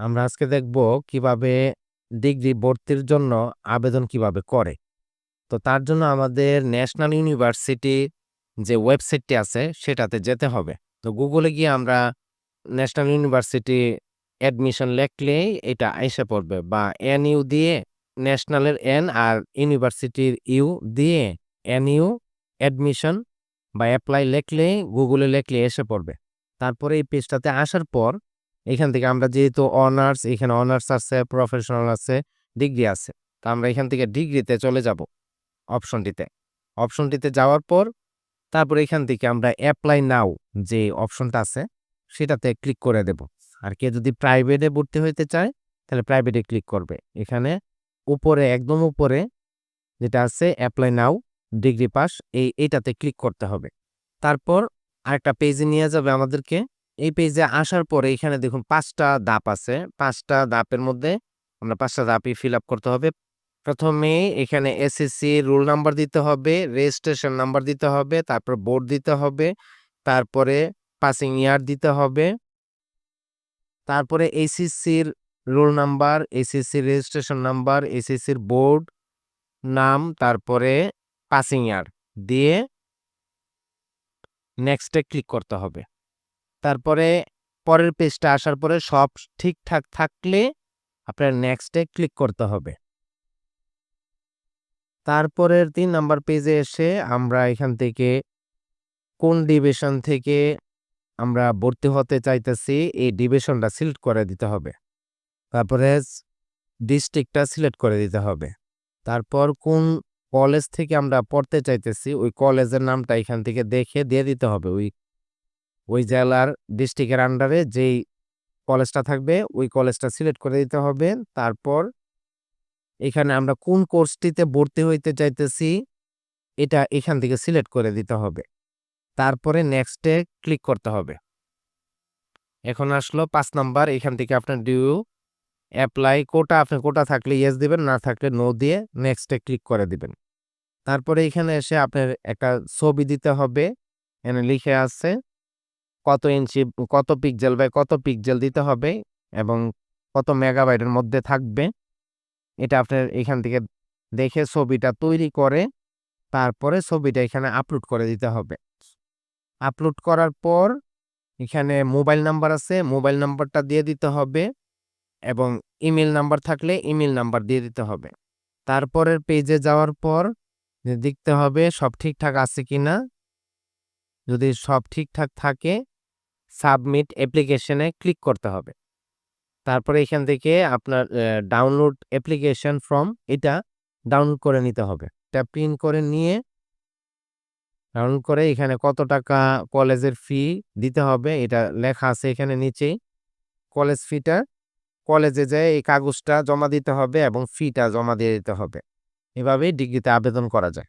আমরা আজকে দেখব কীভাবে ডিগ্রি ভর্তির জন্য আবেদন কীভাবে করে। তো তার জন্য আমাদের ন্যাশনাল ইউনিভার্সিটি যে ওয়েবসাইটটি আছে সেটাতে যেতে হবে। তো গুগলে গিয়ে আমরা ন্যাশনাল ইউনিভার্সিটি অ্যাডমিশন লিখলেই এটা এসে পড়বে বা এন ইউ দিয়ে ন্যাশনালের এন আর ইউনিভার্সিটির ইউ দিয়ে এন ইউ অ্যাডমিশন বা অ্যাপ্লাই লিখলেই গুগলে লেখলে এসে পড়বে। তারপরে এই পেজটাতে আসার পর এখান থেকে আমরা যেহেতু অনার্স এখানে অনার্স আছে প্রফেশনাল আছে ডিগ্রি আছে, তো আমরা এখান থেকে ডিগ্রিতে চলে যাব অপশনটিতে অপশনটিতে যাওয়ার পর তারপর এখান থেকে আমরা অ্যাপ্লাই নাও যে অপশনটা আছে, সেটাতে ক্লিক করে দেব। আর কে যদি প্রাইভেটে ভর্তি হইতে চায়, তাহলে প্রাইভেটে ক্লিক করবে। এখানে উপরে, একদম উপরে যেটা আছে অ্যাপ্লাই নাও ডিগ্রি পাস এই, এটাতে ক্লিক করতে হবে। তারপর আরেকটা পেজে নিয়ে যাবে আমাদেরকে। এই পেজে আসার পরে এখানে দেখুন পাঁচটা দাপ আছে। পাঁচটা দাপের মধ্যে আমরা পাঁচটা ধাপই ফিল আপ করতে হবে। প্রথমে এখানে এসএসসি রোল নাম্বার দিতে হবে রেজিস্ট্রেশন নাম্বার দিতে হবে, তারপর বোর্ড দিতে হবে, তারপরে পাসিং ইয়ার দিতে হবে। তারপরে এসএসসির রোল নাম্বার এসএসসির রেজিস্ট্রেশন নাম্বার এসএসসির বোর্ড নাম, তারপরে পাসিং ইয়ার দিয়ে নেক্সটে ক্লিক করতে হবে। তারপরে পরের পেজটা আসার পরে সব ঠিকঠাক থাকলে আপনার নেক্সটে ক্লিক করতে হবে। তারপরের তিন নাম্বার পেজে এসে আমরা এখান থেকে কোন ডিভিশন থেকে আমরা ভর্তি হতে চাইতেছি, এই ডিভিশনটা সিলেক্ট করে দিতে হবে। তারপরে ডিস্ট্রিক্টটা সিলেক্ট করে দিতে হবে। তারপর কোন কলেজ থেকে আমরা পড়তে চাইতেছি, ওই কলেজের নামটা এখান থেকে দেখে দিয়ে দিতে হবে, ওই ওই জেলার ডিস্ট্রিক্টের আন্ডারে যেই কলেজটা থাকবে, ওই কলেজটা সিলেক্ট করে দিতে হবে। তারপর এখানে আমরা কোন কোর্সটিতে ভর্তি হইতে চাইতেছি, এটা এখান থেকে সিলেক্ট করে দিতে হবে। তারপরে নেক্সটে ক্লিক করতে হবে। এখন আসলো পাঁচ নাম্বার, এখান থেকে আপনার ডিউ অ্যাপ্লাই কোটা আপনি কোটা থাকলে ইয়েস দিবেন, না থাকলে নো দিয়ে নেক্সটে ক্লিক করে দিবেন। তারপরে এখানে এসে আপনার একটা ছবি দিতে হবে, এখানে লিখে আছে কত ইঞ্চি, কত পিকজেল বাই কত পিকজেল দিতে হবে এবং কত মেগাবাইটের মধ্যে থাকবে। এটা আপনার এখান থেকে দেখে ছবিটা তৈরি করে তারপরে ছবিটা এখানে আপলোড করে দিতে হবে। আপলোড করার পর এখানে মোবাইল নাম্বার আছে, মোবাইল নাম্বারটা দিয়ে দিতে হবে এবং ইমেল নাম্বার থাকলে ইমেল নাম্বার দিয়ে দিতে হবে। তারপরের পেজে যাওয়ার পর দেখতে হবে সব ঠিকঠাক আছে কি না যদি সব ঠিকঠাক থাকে সাবমিট অ্যাপ্লিকেশনে ক্লিক করতে হবে। তারপরে এখান থেকে আপনার ডাউনলোড অ্যাপ্লিকেশন ফর্ম এটা ডাউনলোড করে নিতে হবে। এটা প্রিন্ট করে নিয়ে ডাউনলোড করে এখানে কত টাকা কলেজের ফি দিতে হবে এটা লেখা আছে এখানে নিচেই। কলেজ ফিটা কলেজে যেয়ে এই কাগজটা জমা দিতে হবে এবং ফিটা জমা দিয়ে দিতে হবে। এভাবেই ডিগ্রিতে আবেদন করা যায়।